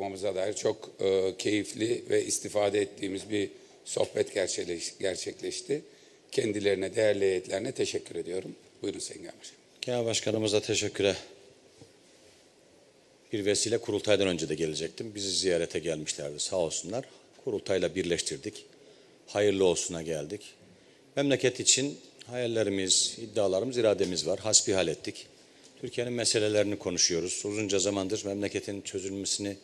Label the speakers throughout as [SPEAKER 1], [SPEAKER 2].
[SPEAKER 1] okumamıza dair çok e, keyifli ve istifade ettiğimiz bir sohbet gerçekleş- gerçekleşti. Kendilerine, değerli heyetlerine teşekkür ediyorum. Buyurun Sayın Genel Başkanım.
[SPEAKER 2] Genel Başkanımıza teşekküre. Bir vesile kurultaydan önce de gelecektim. Bizi ziyarete gelmişlerdi sağ olsunlar. Kurultayla birleştirdik. Hayırlı olsuna geldik. Memleket için hayallerimiz, iddialarımız, irademiz var. Hasbihal ettik. Türkiye'nin meselelerini konuşuyoruz. Uzunca zamandır memleketin çözülmesini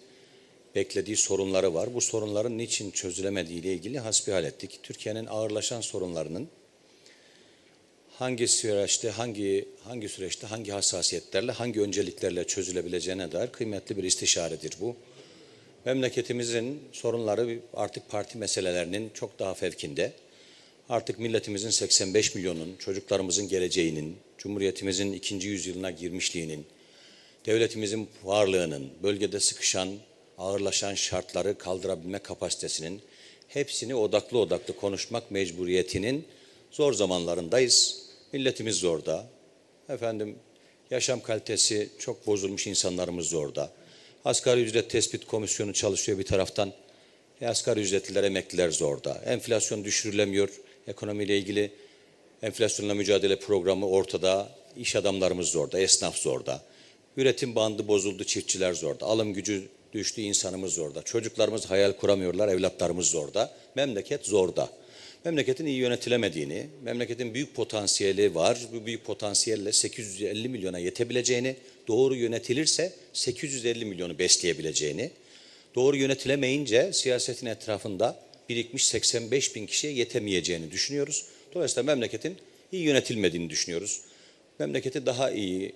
[SPEAKER 2] beklediği sorunları var. Bu sorunların niçin çözülemediği ile ilgili hasbihal ettik. Türkiye'nin ağırlaşan sorunlarının hangi süreçte, hangi hangi süreçte, hangi hassasiyetlerle, hangi önceliklerle çözülebileceğine dair kıymetli bir istişaredir bu. Memleketimizin sorunları artık parti meselelerinin çok daha fevkinde. Artık milletimizin 85 milyonun, çocuklarımızın geleceğinin, Cumhuriyetimizin ikinci yüzyılına girmişliğinin, devletimizin varlığının, bölgede sıkışan, ağırlaşan şartları kaldırabilme kapasitesinin hepsini odaklı odaklı konuşmak mecburiyetinin zor zamanlarındayız. Milletimiz zorda. Efendim yaşam kalitesi çok bozulmuş insanlarımız zorda. Asgari ücret tespit komisyonu çalışıyor bir taraftan. E, asgari ücretliler, emekliler zorda. Enflasyon düşürülemiyor. Ekonomiyle ilgili enflasyonla mücadele programı ortada. İş adamlarımız zorda, esnaf zorda. Üretim bandı bozuldu, çiftçiler zorda. Alım gücü düştü, insanımız zorda. Çocuklarımız hayal kuramıyorlar, evlatlarımız zorda. Memleket zorda. Memleketin iyi yönetilemediğini, memleketin büyük potansiyeli var. Bu büyük potansiyelle 850 milyona yetebileceğini, doğru yönetilirse 850 milyonu besleyebileceğini, doğru yönetilemeyince siyasetin etrafında birikmiş 85 bin kişiye yetemeyeceğini düşünüyoruz. Dolayısıyla memleketin iyi yönetilmediğini düşünüyoruz. Memleketi daha iyi,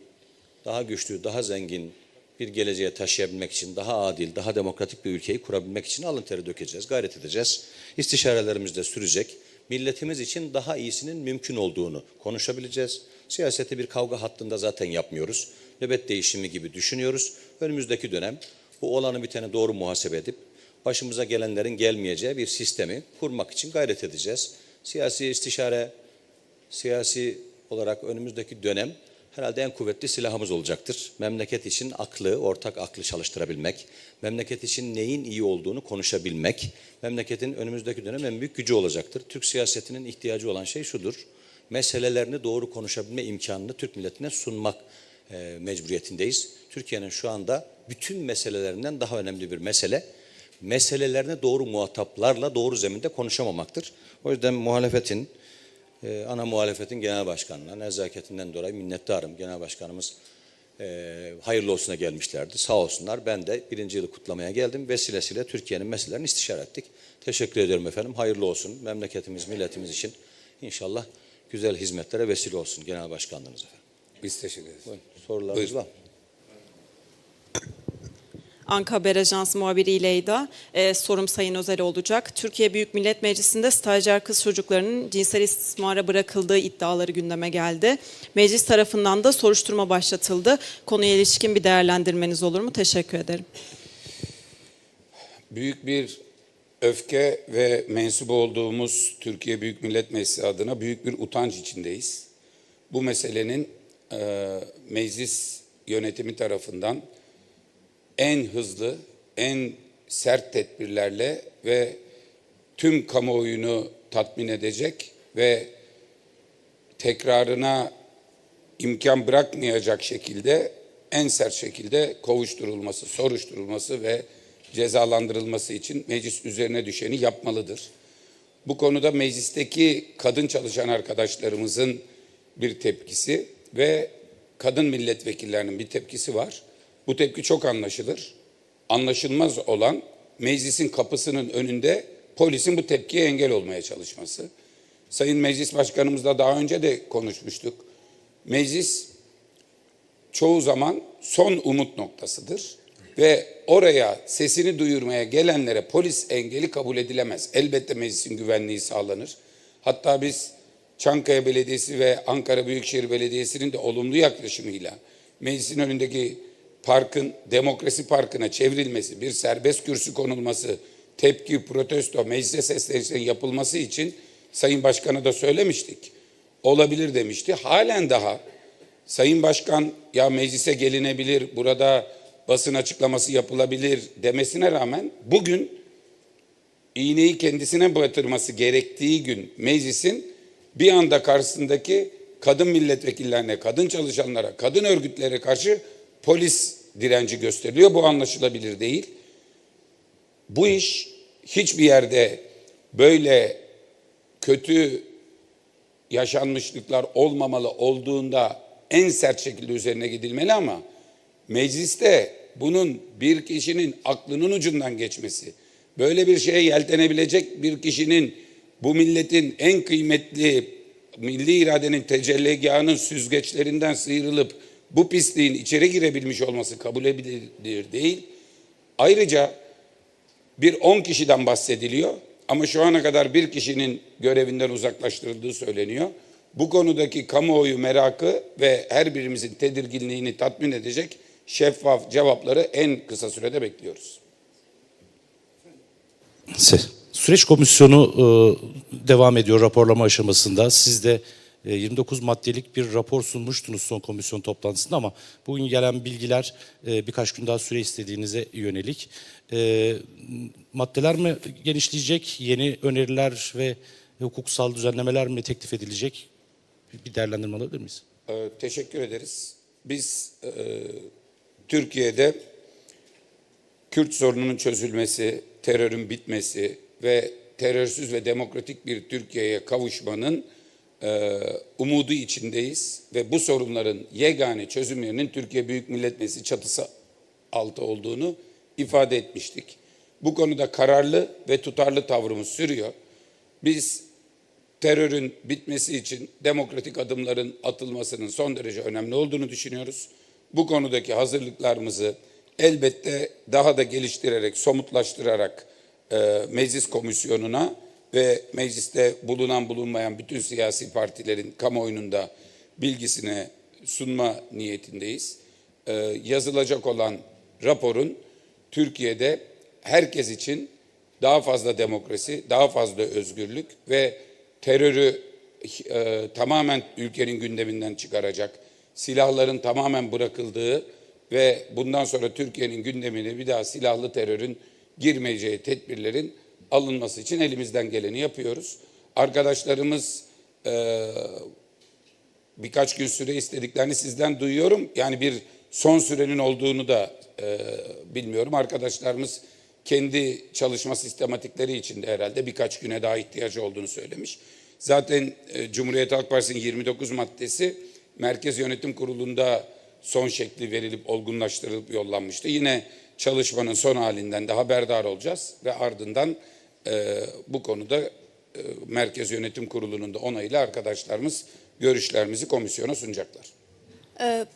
[SPEAKER 2] daha güçlü, daha zengin bir geleceğe taşıyabilmek için, daha adil, daha demokratik bir ülkeyi kurabilmek için alın teri dökeceğiz, gayret edeceğiz. İstişarelerimiz de sürecek. Milletimiz için daha iyisinin mümkün olduğunu konuşabileceğiz. Siyaseti bir kavga hattında zaten yapmıyoruz. Nöbet değişimi gibi düşünüyoruz. Önümüzdeki dönem bu olanı biteni doğru muhasebe edip başımıza gelenlerin gelmeyeceği bir sistemi kurmak için gayret edeceğiz. Siyasi istişare, siyasi olarak önümüzdeki dönem herhalde en kuvvetli silahımız olacaktır. Memleket için aklı, ortak aklı çalıştırabilmek, memleket için neyin iyi olduğunu konuşabilmek, memleketin önümüzdeki dönem en büyük gücü olacaktır. Türk siyasetinin ihtiyacı olan şey şudur, meselelerini doğru konuşabilme imkanını Türk milletine sunmak e, mecburiyetindeyiz. Türkiye'nin şu anda bütün meselelerinden daha önemli bir mesele, meselelerini doğru muhataplarla doğru zeminde konuşamamaktır. O yüzden muhalefetin, ee, ana muhalefetin genel başkanına nezaketinden dolayı minnettarım. Genel başkanımız e, hayırlı olsuna gelmişlerdi. Sağ olsunlar. Ben de birinci yılı kutlamaya geldim. Vesilesiyle Türkiye'nin meselelerini istişare ettik. Teşekkür ediyorum efendim. Hayırlı olsun. Memleketimiz, milletimiz için inşallah güzel hizmetlere vesile olsun genel başkanlığınız efendim.
[SPEAKER 1] Biz teşekkür ederiz.
[SPEAKER 2] Buyurun, sorularınız
[SPEAKER 1] Buyurun.
[SPEAKER 2] var mı?
[SPEAKER 3] Anka Haber Ajansı muhabiri Leyda. Ee, sorum Sayın Özel olacak. Türkiye Büyük Millet Meclisi'nde stajyer kız çocuklarının cinsel istismara bırakıldığı iddiaları gündeme geldi. Meclis tarafından da soruşturma başlatıldı. Konuya ilişkin bir değerlendirmeniz olur mu? Teşekkür ederim.
[SPEAKER 1] büyük bir öfke ve mensup olduğumuz Türkiye Büyük Millet Meclisi adına büyük bir utanç içindeyiz. Bu meselenin e, meclis yönetimi tarafından en hızlı, en sert tedbirlerle ve tüm kamuoyunu tatmin edecek ve tekrarına imkan bırakmayacak şekilde en sert şekilde kovuşturulması, soruşturulması ve cezalandırılması için meclis üzerine düşeni yapmalıdır. Bu konuda meclisteki kadın çalışan arkadaşlarımızın bir tepkisi ve kadın milletvekillerinin bir tepkisi var. Bu tepki çok anlaşılır. Anlaşılmaz olan meclisin kapısının önünde polisin bu tepkiye engel olmaya çalışması. Sayın Meclis Başkanımızla daha önce de konuşmuştuk. Meclis çoğu zaman son umut noktasıdır ve oraya sesini duyurmaya gelenlere polis engeli kabul edilemez. Elbette meclisin güvenliği sağlanır. Hatta biz Çankaya Belediyesi ve Ankara Büyükşehir Belediyesi'nin de olumlu yaklaşımıyla meclisin önündeki parkın demokrasi parkına çevrilmesi, bir serbest kürsü konulması, tepki, protesto, meclise seslenişlerin yapılması için Sayın Başkan'a da söylemiştik. Olabilir demişti. Halen daha Sayın Başkan ya meclise gelinebilir, burada basın açıklaması yapılabilir demesine rağmen bugün iğneyi kendisine batırması gerektiği gün meclisin bir anda karşısındaki kadın milletvekillerine, kadın çalışanlara, kadın örgütlere karşı polis direnci gösteriliyor. Bu anlaşılabilir değil. Bu iş hiçbir yerde böyle kötü yaşanmışlıklar olmamalı olduğunda en sert şekilde üzerine gidilmeli ama mecliste bunun bir kişinin aklının ucundan geçmesi, böyle bir şeye yeltenebilecek bir kişinin bu milletin en kıymetli milli iradenin tecelligahının süzgeçlerinden sıyrılıp bu pisliğin içeri girebilmiş olması kabul edilir değil. Ayrıca bir 10 kişiden bahsediliyor ama şu ana kadar bir kişinin görevinden uzaklaştırıldığı söyleniyor. Bu konudaki kamuoyu merakı ve her birimizin tedirginliğini tatmin edecek şeffaf cevapları en kısa sürede bekliyoruz.
[SPEAKER 4] Se- Süreç komisyonu e, devam ediyor raporlama aşamasında. Siz de 29 maddelik bir rapor sunmuştunuz son komisyon toplantısında ama bugün gelen bilgiler e, birkaç gün daha süre istediğinize yönelik. E, maddeler mi genişleyecek, yeni öneriler ve hukuksal düzenlemeler mi teklif edilecek? Bir değerlendirme alabilir miyiz?
[SPEAKER 1] Teşekkür ederiz. Biz e, Türkiye'de Kürt sorununun çözülmesi, terörün bitmesi ve terörsüz ve demokratik bir Türkiye'ye kavuşmanın e, umudu içindeyiz ve bu sorunların yegane çözümlerinin Türkiye Büyük Millet Meclisi çatısı altı olduğunu ifade etmiştik. Bu konuda kararlı ve tutarlı tavrımız sürüyor. Biz terörün bitmesi için demokratik adımların atılmasının son derece önemli olduğunu düşünüyoruz. Bu konudaki hazırlıklarımızı elbette daha da geliştirerek, somutlaştırarak e, meclis komisyonuna ve mecliste bulunan bulunmayan bütün siyasi partilerin kamuoyunun da bilgisine sunma niyetindeyiz. E, yazılacak olan raporun Türkiye'de herkes için daha fazla demokrasi, daha fazla özgürlük ve terörü e, tamamen ülkenin gündeminden çıkaracak, silahların tamamen bırakıldığı ve bundan sonra Türkiye'nin gündemine bir daha silahlı terörün girmeyeceği tedbirlerin alınması için elimizden geleni yapıyoruz. Arkadaşlarımız e, birkaç gün süre istediklerini sizden duyuyorum. Yani bir son sürenin olduğunu da e, bilmiyorum. Arkadaşlarımız kendi çalışma sistematikleri içinde herhalde birkaç güne daha ihtiyacı olduğunu söylemiş. Zaten e, Cumhuriyet Halk Partisi'nin 29 maddesi Merkez Yönetim Kurulu'nda son şekli verilip olgunlaştırılıp yollanmıştı. Yine çalışmanın son halinden de haberdar olacağız ve ardından e, bu konuda e, Merkez Yönetim Kurulu'nun da onayıyla arkadaşlarımız görüşlerimizi komisyona sunacaklar.
[SPEAKER 5] Ee,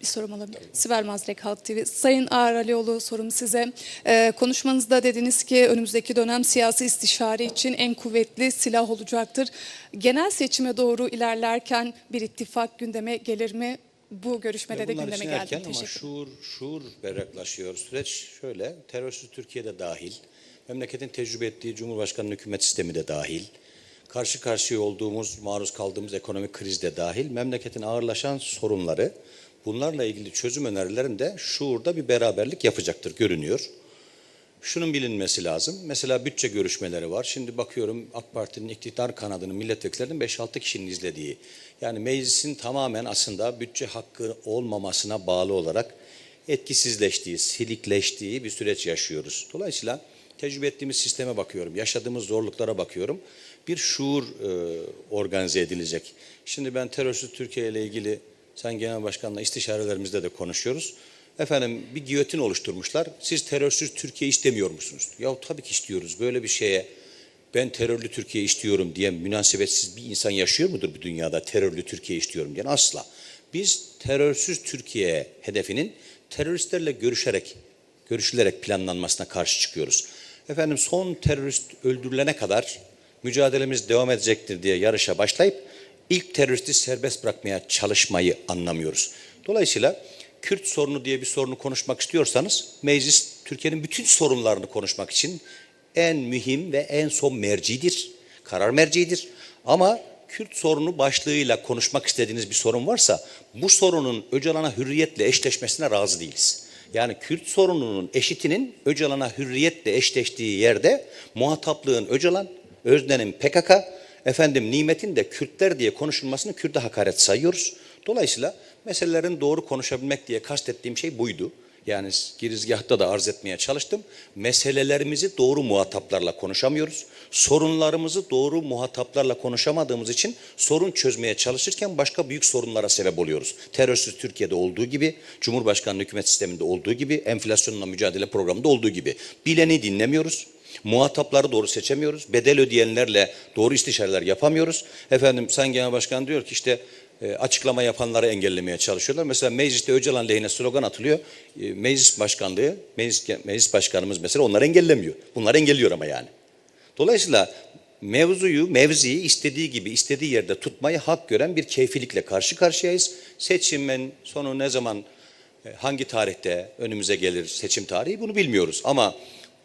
[SPEAKER 5] bir sorum olabilir. Sibel Mazrek Halk TV. Sayın Ağar Alioğlu sorum size. Ee, konuşmanızda dediniz ki önümüzdeki dönem siyasi istişare için en kuvvetli silah olacaktır. Genel seçime doğru ilerlerken bir ittifak gündeme gelir mi? Bu görüşmede de
[SPEAKER 2] Bunlar
[SPEAKER 5] gündeme geldi.
[SPEAKER 2] ama şuur, şuur berraklaşıyor. Süreç şöyle, terörsüz Türkiye'de dahil, memleketin tecrübe ettiği Cumhurbaşkanı hükümet sistemi de dahil, karşı karşıya olduğumuz, maruz kaldığımız ekonomik kriz de dahil, memleketin ağırlaşan sorunları, bunlarla ilgili çözüm önerilerinde de şuurda bir beraberlik yapacaktır, görünüyor. Şunun bilinmesi lazım. Mesela bütçe görüşmeleri var. Şimdi bakıyorum AK Parti'nin iktidar kanadının milletvekillerinin 5-6 kişinin izlediği. Yani meclisin tamamen aslında bütçe hakkı olmamasına bağlı olarak etkisizleştiği, silikleştiği bir süreç yaşıyoruz. Dolayısıyla tecrübe ettiğimiz sisteme bakıyorum, yaşadığımız zorluklara bakıyorum. Bir şuur e, organize edilecek. Şimdi ben terörsüz Türkiye ile ilgili Sayın Genel Başkan'la istişarelerimizde de konuşuyoruz. Efendim bir giyotin oluşturmuşlar. Siz terörsüz Türkiye istemiyor musunuz? Ya tabii ki istiyoruz. Böyle bir şeye ben terörlü Türkiye istiyorum diye münasebetsiz bir insan yaşıyor mudur bu dünyada terörlü Türkiye istiyorum diyen? Asla. Biz terörsüz Türkiye hedefinin teröristlerle görüşerek, görüşülerek planlanmasına karşı çıkıyoruz. Efendim son terörist öldürülene kadar mücadelemiz devam edecektir diye yarışa başlayıp ilk teröristi serbest bırakmaya çalışmayı anlamıyoruz. Dolayısıyla Kürt sorunu diye bir sorunu konuşmak istiyorsanız meclis Türkiye'nin bütün sorunlarını konuşmak için en mühim ve en son mercidir. Karar mercidir. Ama Kürt sorunu başlığıyla konuşmak istediğiniz bir sorun varsa bu sorunun Öcalan'a hürriyetle eşleşmesine razı değiliz. Yani Kürt sorununun eşitinin Öcalan'a hürriyetle eşleştiği yerde muhataplığın Öcalan, Özden'in PKK, efendim Nimet'in de Kürtler diye konuşulmasını Kürt'e hakaret sayıyoruz. Dolayısıyla meselelerin doğru konuşabilmek diye kastettiğim şey buydu. Yani girizgahta da arz etmeye çalıştım. Meselelerimizi doğru muhataplarla konuşamıyoruz. Sorunlarımızı doğru muhataplarla konuşamadığımız için sorun çözmeye çalışırken başka büyük sorunlara sebep oluyoruz. Terörsüz Türkiye'de olduğu gibi, Cumhurbaşkanlığı hükümet sisteminde olduğu gibi, enflasyonla mücadele programında olduğu gibi. Bileni dinlemiyoruz. Muhatapları doğru seçemiyoruz. Bedel ödeyenlerle doğru istişareler yapamıyoruz. Efendim Sayın Genel Başkan diyor ki işte e, açıklama yapanları engellemeye çalışıyorlar. Mesela mecliste Öcalan lehine slogan atılıyor. E, meclis başkanlığı, meclis, meclis başkanımız mesela onları engellemiyor. Bunları engelliyor ama yani. Dolayısıyla mevzuyu, mevziyi istediği gibi, istediği yerde tutmayı hak gören bir keyfilikle karşı karşıyayız. Seçimin sonu ne zaman, e, hangi tarihte önümüze gelir seçim tarihi bunu bilmiyoruz. Ama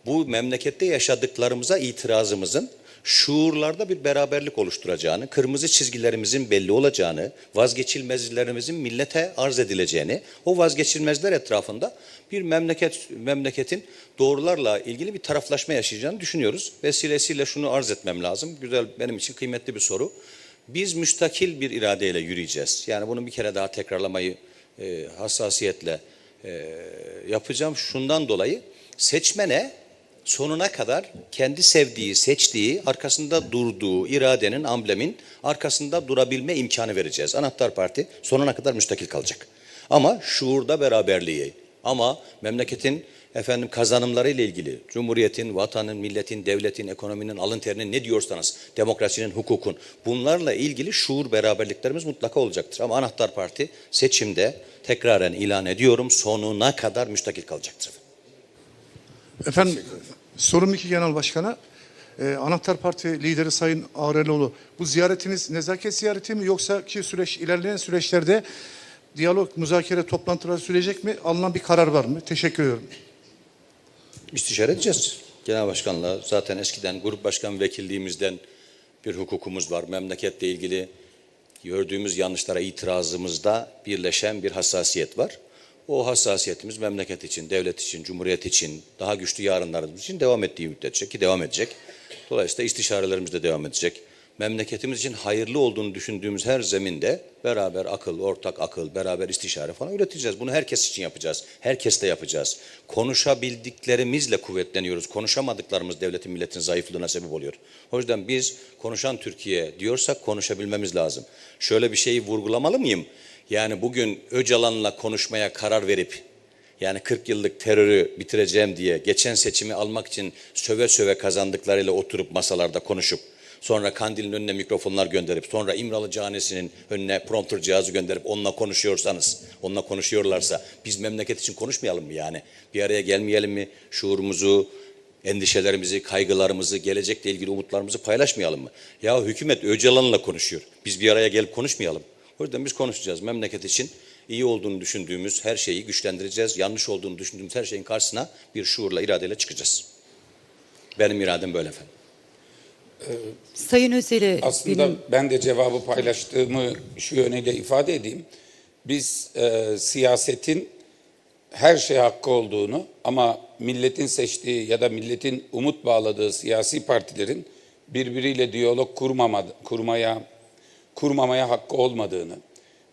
[SPEAKER 2] bu memlekette yaşadıklarımıza itirazımızın şuurlarda bir beraberlik oluşturacağını, kırmızı çizgilerimizin belli olacağını, vazgeçilmezlerimizin millete arz edileceğini, o vazgeçilmezler etrafında bir memleket memleketin doğrularla ilgili bir taraflaşma yaşayacağını düşünüyoruz. Vesilesiyle şunu arz etmem lazım. Güzel benim için kıymetli bir soru. Biz müstakil bir iradeyle yürüyeceğiz. Yani bunu bir kere daha tekrarlamayı e, hassasiyetle e, yapacağım. Şundan dolayı seçmene sonuna kadar kendi sevdiği, seçtiği, arkasında durduğu iradenin, amblemin arkasında durabilme imkanı vereceğiz. Anahtar Parti sonuna kadar müstakil kalacak. Ama şuurda beraberliği, ama memleketin efendim kazanımları ile ilgili, cumhuriyetin, vatanın, milletin, devletin, ekonominin, alın terinin ne diyorsanız, demokrasinin, hukukun bunlarla ilgili şuur beraberliklerimiz mutlaka olacaktır. Ama Anahtar Parti seçimde tekraren ilan ediyorum sonuna kadar müstakil kalacaktır.
[SPEAKER 6] Efendim sorum iki genel başkana. Ee, Anahtar Parti lideri Sayın Ağreloğlu bu ziyaretiniz nezaket ziyareti mi yoksa ki süreç ilerleyen süreçlerde diyalog, müzakere, toplantılar sürecek mi? Alınan bir karar var mı? Teşekkür ediyorum.
[SPEAKER 2] İstişare edeceğiz. Genel Başkan'la zaten eskiden grup başkan vekilliğimizden bir hukukumuz var. Memleketle ilgili gördüğümüz yanlışlara itirazımızda birleşen bir hassasiyet var. O hassasiyetimiz memleket için, devlet için, cumhuriyet için, daha güçlü yarınlarımız için devam ettiği müddetçe ki devam edecek. Dolayısıyla istişarelerimiz de devam edecek. Memleketimiz için hayırlı olduğunu düşündüğümüz her zeminde beraber akıl, ortak akıl, beraber istişare falan üreteceğiz. Bunu herkes için yapacağız. Herkesle yapacağız. Konuşabildiklerimizle kuvvetleniyoruz. Konuşamadıklarımız devletin, milletin zayıflığına sebep oluyor. O yüzden biz konuşan Türkiye diyorsak konuşabilmemiz lazım. Şöyle bir şeyi vurgulamalı mıyım? Yani bugün Öcalan'la konuşmaya karar verip yani 40 yıllık terörü bitireceğim diye geçen seçimi almak için söve söve kazandıklarıyla oturup masalarda konuşup sonra Kandil'in önüne mikrofonlar gönderip sonra İmralı Canisi'nin önüne prompter cihazı gönderip onunla konuşuyorsanız, onunla konuşuyorlarsa biz memleket için konuşmayalım mı yani? Bir araya gelmeyelim mi? Şuurumuzu, endişelerimizi, kaygılarımızı, gelecekle ilgili umutlarımızı paylaşmayalım mı? Ya hükümet Öcalan'la konuşuyor. Biz bir araya gelip konuşmayalım. O yüzden biz konuşacağız. Memleket için iyi olduğunu düşündüğümüz her şeyi güçlendireceğiz. Yanlış olduğunu düşündüğümüz her şeyin karşısına bir şuurla, iradeyle çıkacağız. Benim iradem böyle efendim.
[SPEAKER 7] Sayın Özel'e
[SPEAKER 1] Aslında
[SPEAKER 7] benim
[SPEAKER 1] ben de cevabı paylaştığımı şu yönüyle ifade edeyim. Biz e, siyasetin her şey hakkı olduğunu ama milletin seçtiği ya da milletin umut bağladığı siyasi partilerin birbiriyle diyalog kurmama, kurmaya kurmamaya hakkı olmadığını,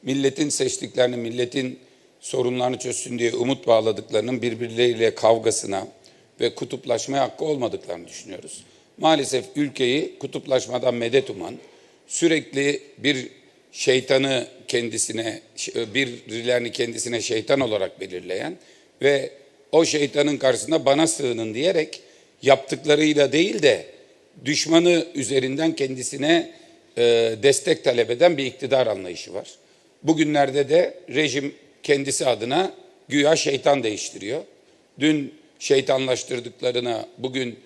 [SPEAKER 1] milletin seçtiklerini, milletin sorunlarını çözsün diye umut bağladıklarının birbirleriyle kavgasına ve kutuplaşmaya hakkı olmadıklarını düşünüyoruz. Maalesef ülkeyi kutuplaşmadan medet uman, sürekli bir şeytanı kendisine, birilerini kendisine şeytan olarak belirleyen ve o şeytanın karşısında bana sığının diyerek yaptıklarıyla değil de düşmanı üzerinden kendisine e, destek talep eden bir iktidar anlayışı var. Bugünlerde de rejim kendisi adına güya şeytan değiştiriyor. Dün şeytanlaştırdıklarına bugün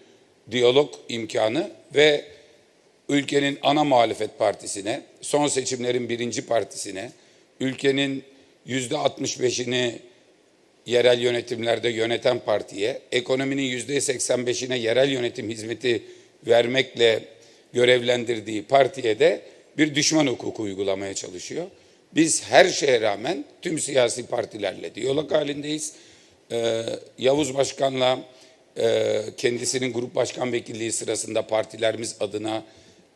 [SPEAKER 1] diyalog imkanı ve ülkenin ana muhalefet partisine, son seçimlerin birinci partisine, ülkenin yüzde 65'ini yerel yönetimlerde yöneten partiye, ekonominin yüzde 85'ine yerel yönetim hizmeti vermekle görevlendirdiği partiye de bir düşman hukuku uygulamaya çalışıyor. Biz her şeye rağmen tüm siyasi partilerle diyalog halindeyiz. Ee, Yavuz Başkan'la e, kendisinin grup başkan vekilliği sırasında partilerimiz adına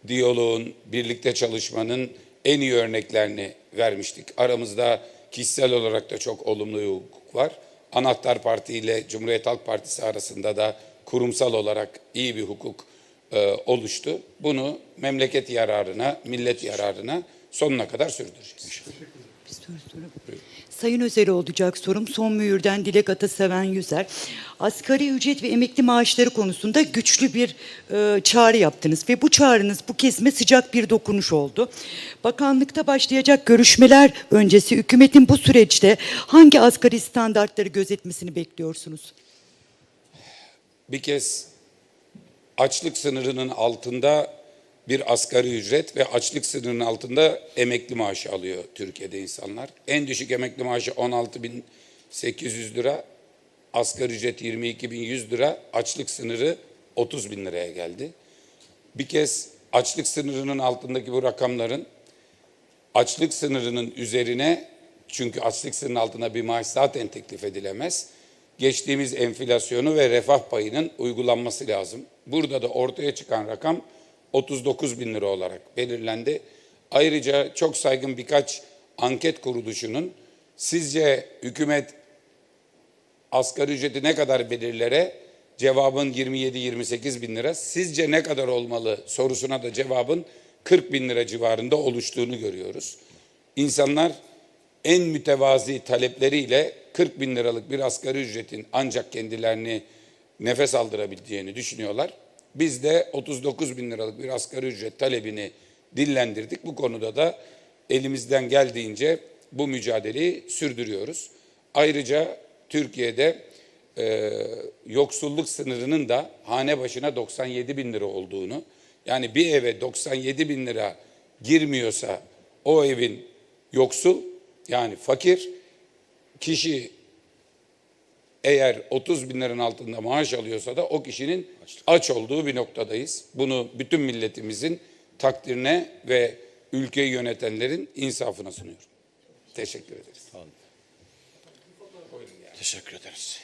[SPEAKER 1] diyaloğun, birlikte çalışmanın en iyi örneklerini vermiştik. Aramızda kişisel olarak da çok olumlu hukuk var. Anahtar Parti ile Cumhuriyet Halk Partisi arasında da kurumsal olarak iyi bir hukuk e, oluştu. Bunu memleket yararına, millet yararına sonuna kadar sürdüreceğiz.
[SPEAKER 7] Bir soru sorayım. Sayın Özel olacak sorum. Son mühürden Dilek Ataseven Yüzer. Asgari ücret ve emekli maaşları konusunda güçlü bir e, çağrı yaptınız. Ve bu çağrınız bu kesime sıcak bir dokunuş oldu. Bakanlıkta başlayacak görüşmeler öncesi hükümetin bu süreçte hangi asgari standartları gözetmesini bekliyorsunuz?
[SPEAKER 1] bir kez açlık sınırının altında bir asgari ücret ve açlık sınırının altında emekli maaşı alıyor Türkiye'de insanlar. En düşük emekli maaşı 16.800 lira, asgari ücret 22.100 lira, açlık sınırı 30 bin liraya geldi. Bir kez açlık sınırının altındaki bu rakamların açlık sınırının üzerine çünkü açlık sınırının altına bir maaş zaten teklif edilemez. Geçtiğimiz enflasyonu ve refah payının uygulanması lazım. Burada da ortaya çıkan rakam 39 bin lira olarak belirlendi. Ayrıca çok saygın birkaç anket kuruluşunun sizce hükümet asgari ücreti ne kadar belirlere cevabın 27-28 bin lira. Sizce ne kadar olmalı sorusuna da cevabın 40 bin lira civarında oluştuğunu görüyoruz. İnsanlar en mütevazi talepleriyle 40 bin liralık bir asgari ücretin ancak kendilerini nefes aldırabileceğini düşünüyorlar. Biz de 39 bin liralık bir asgari ücret talebini dillendirdik. Bu konuda da elimizden geldiğince bu mücadeleyi sürdürüyoruz. Ayrıca Türkiye'de e, yoksulluk sınırının da hane başına 97 bin lira olduğunu, yani bir eve 97 bin lira girmiyorsa o evin yoksul yani fakir kişi eğer 30 bin liranın altında maaş alıyorsa da o kişinin aç olduğu bir noktadayız. Bunu bütün milletimizin takdirine ve ülkeyi yönetenlerin insafına sunuyorum. Teşekkür ederiz.
[SPEAKER 2] Teşekkür ederiz.